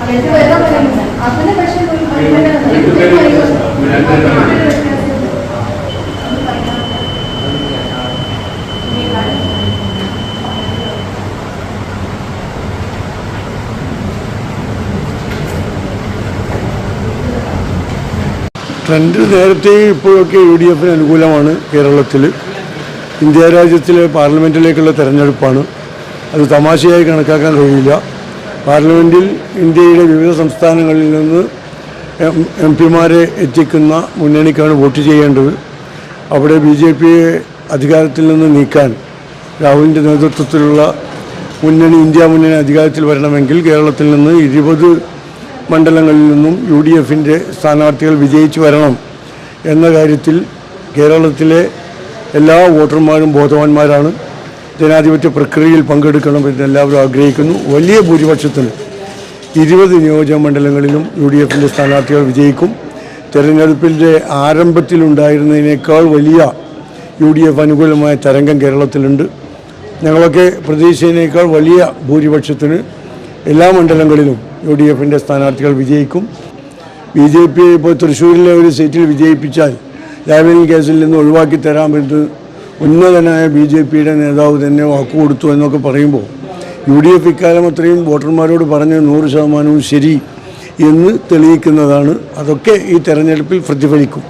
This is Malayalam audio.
പക്ഷേ ഒരു ട്രെൻഡ് നേരത്തെ ഇപ്പോഴൊക്കെ യു ഡി എഫിന് അനുകൂലമാണ് കേരളത്തിൽ. ഇന്ത്യ രാജ്യത്തിലെ പാർലമെന്റിലേക്കുള്ള തെരഞ്ഞെടുപ്പാണ്. അത് തമാശയായി കണക്കാക്കാൻ കഴിയില്ല. പാർലമെന്റിൽ ഇന്ത്യയുടെ വിവിധ സംസ്ഥാനങ്ങളിൽ നിന്ന് എം പിമാരെ എത്തിക്കുന്ന മുന്നണിക്കാണ് വോട്ട് ചെയ്യേണ്ടത്. അവിടെ ബി ജെ പിയെ അധികാരത്തിൽ നിന്ന് നീക്കാൻ രാഹുലിന്റെ നേതൃത്വത്തിലുള്ള മുന്നണി ഇന്ത്യ മുന്നണി അധികാരത്തിൽ വരണമെങ്കിൽ കേരളത്തിൽ നിന്ന് ഇരുപത് മണ്ഡലങ്ങളിൽ നിന്നും യു ഡി എഫിന്റെ സ്ഥാനാർത്ഥികൾ വിജയിച്ചു വരണം എന്ന കാര്യത്തിൽ കേരളത്തിലെ എല്ലാ വോട്ടർമാരും ബോധവാന്മാരാണ്. ജനാധിപത്യ പ്രക്രിയയിൽ പങ്കെടുക്കണം എന്ന് എല്ലാവരും ആഗ്രഹിക്കുന്നു. വലിയ ഭൂരിപക്ഷത്തിന് ഇരുപത് നിയോജക മണ്ഡലങ്ങളിലും യു ഡി എഫിന്റെ സ്ഥാനാർത്ഥികൾ വിജയിക്കും. തെരഞ്ഞെടുപ്പിന്റെ ആരംഭത്തിലുണ്ടായിരുന്നതിനേക്കാൾ വലിയ യു ഡി എഫ് അനുകൂലമായ തരംഗം കേരളത്തിലുണ്ട്. ഞങ്ങളൊക്കെ പ്രതീക്ഷയിനേക്കാൾ വലിയ ഭൂരിപക്ഷത്തിന് എല്ലാ മണ്ഡലങ്ങളിലും യു ഡി എഫിന്റെ സ്ഥാനാർത്ഥികൾ വിജയിക്കും. ബി ജെ പി ഇപ്പോൾ തൃശ്ശൂരിലെ ഒരു സീറ്റിൽ വിജയിപ്പിച്ചാൽ ലാവലിൻ കേസിൽ നിന്ന് ഒഴിവാക്കി തരാമെന്ന് ഉന്നതനായ ബി ജെ പിയുടെ നേതാവ് തന്നെ വാക്കുകൊടുത്തു എന്നൊക്കെ പറയുമ്പോൾ യു ഡി എഫ് ഇക്കാലം അത്രയും വോട്ടർമാരോട് പറഞ്ഞ് നൂറ് ശതമാനവും ശരി എന്ന് തെളിയിക്കുന്നതാണ്. അതൊക്കെ ഈ തെരഞ്ഞെടുപ്പിൽ പ്രതിഫലിക്കും.